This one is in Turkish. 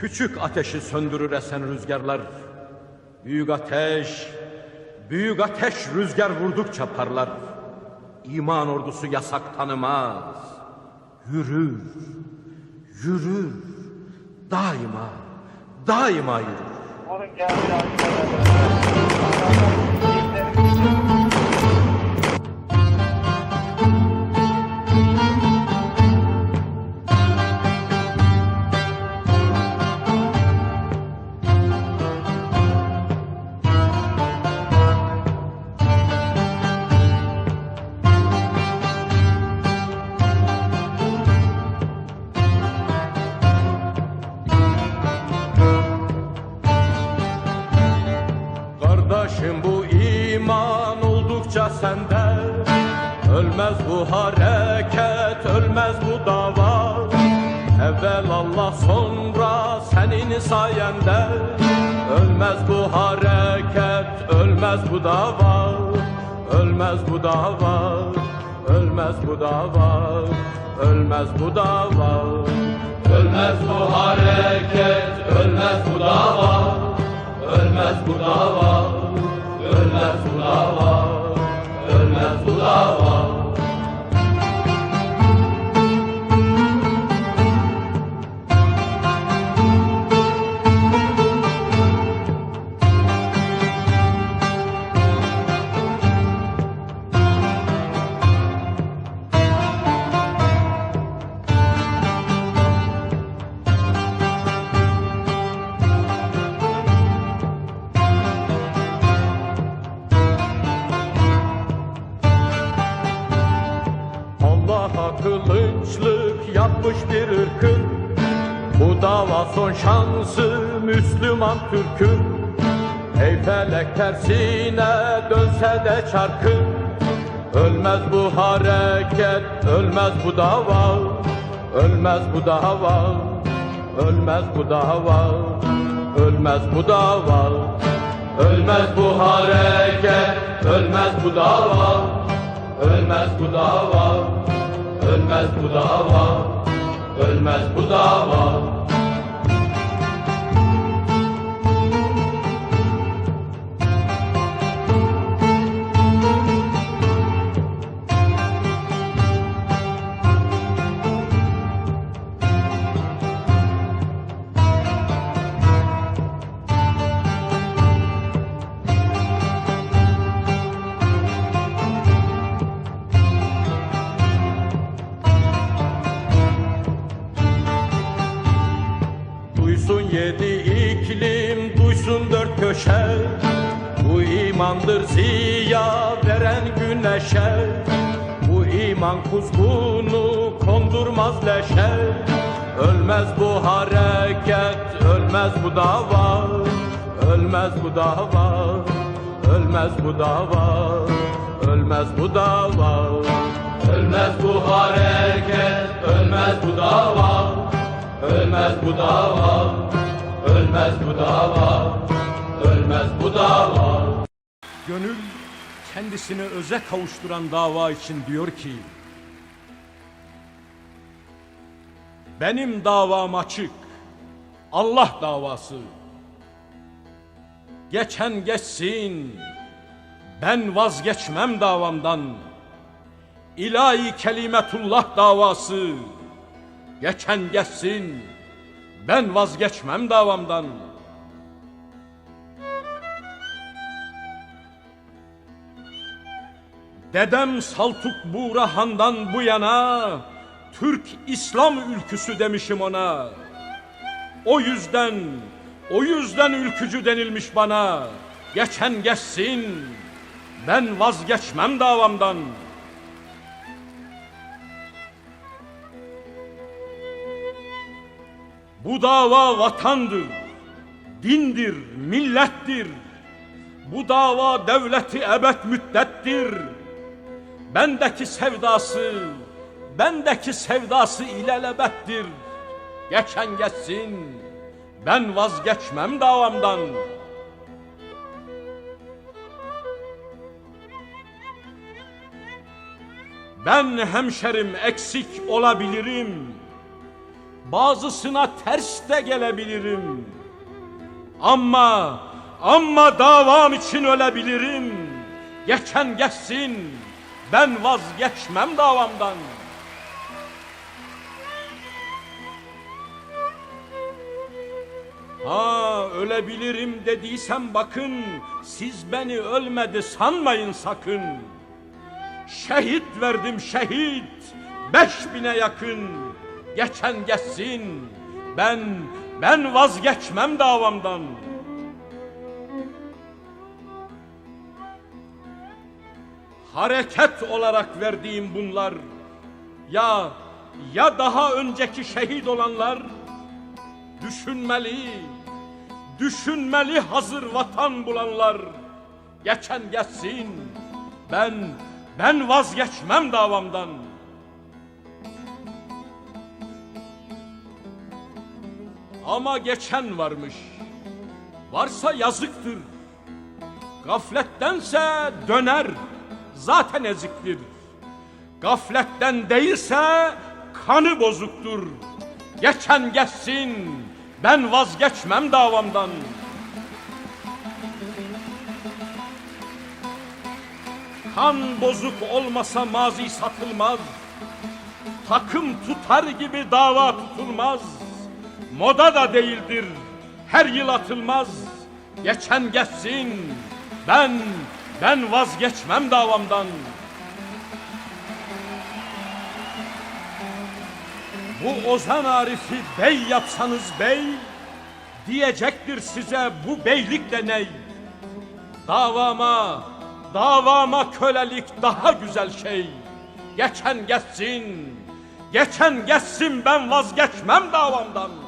Küçük ateşi söndürür esen rüzgarlar. Büyük ateş, büyük ateş rüzgar vurdukça parlar. İman ordusu yasak tanımaz. Yürür, yürür, daima, daima yürür. Onun geldiği sende. Ölmez bu hareket, ölmez bu dava. Evvel Allah sonra senin sayende. Ölmez bu hareket, ölmez bu dava. Ölmez bu dava, ölmez bu dava. Ölmez bu dava. Ölmez bu hareket, ölmez bu dava. Ölmez bu dava, kılıçlık yapmış bir ırkın. Bu dava son şansı Müslüman Türk'ün. Ey felek tersine dönse de çarkın. Ölmez bu hareket, ölmez bu dava. Ölmez bu dava, ölmez bu dava. Ölmez bu dava Ölmez bu hareket, ölmez bu dava. Ölmez bu dava, ölmez bu dava, ölmez bu dava. Duysun yedi iklim, duysun dört köşe. Bu imandır ziya veren güneşe. Bu iman kuzgunu kondurmaz leşe. Ölmez bu hareket, ölmez bu dava. Ölmez bu dava, ölmez bu dava. Ölmez bu dava. Ölmez bu hareket, ölmez bu dava Ölmez bu dava, ölmez bu dava, ölmez bu dava. Gönül kendisini öze kavuşturan dava için diyor ki Benim davam açık, Allah davası. Geçen geçsin, ben vazgeçmem davamdan. İlahi kelimetullah davası. Geçen geçsin, ben vazgeçmem davamdan. Dedem Saltuk Burahan'dan bu yana, Türk İslam ülküsü demişim ona. O yüzden, o yüzden ülkücü denilmiş bana. Geçen geçsin, ben vazgeçmem davamdan.'' Bu dava vatandır, dindir, millettir. Bu dava devleti ebed müddettir. Bendeki sevdası, bendeki sevdası ilelebettir. Geçen geçsin, ben vazgeçmem davamdan. Ben hemşerim eksik olabilirim. Bazısına ters de gelebilirim. Ama, ama davam için ölebilirim. Geçen geçsin, ben vazgeçmem davamdan. Ha ölebilirim dediysem bakın, siz beni ölmedi sanmayın sakın. Şehit verdim şehit, beş bine yakın. Geçen geçsin, ben, ben vazgeçmem davamdan. Hareket olarak verdiğim bunlar, ya, ya daha önceki şehit olanlar, düşünmeli, düşünmeli hazır vatan bulanlar. Geçen geçsin, ben, ben vazgeçmem davamdan. Ama geçen varmış, varsa yazıktır. Gaflettense döner, zaten eziktir. Gafletten değilse kanı bozuktur. Geçen geçsin, ben vazgeçmem davamdan. Kan bozuk olmasa mazi satılmaz. Takım tutar gibi dava tutulmaz. Moda da değildir, her yıl atılmaz. Geçen geçsin, ben, ben vazgeçmem davamdan. Bu Ozan Arif'i bey yapsanız bey, diyecektir size bu beylik de ney? Davama, davama kölelik daha güzel şey. Geçen geçsin, geçen geçsin ben vazgeçmem davamdan.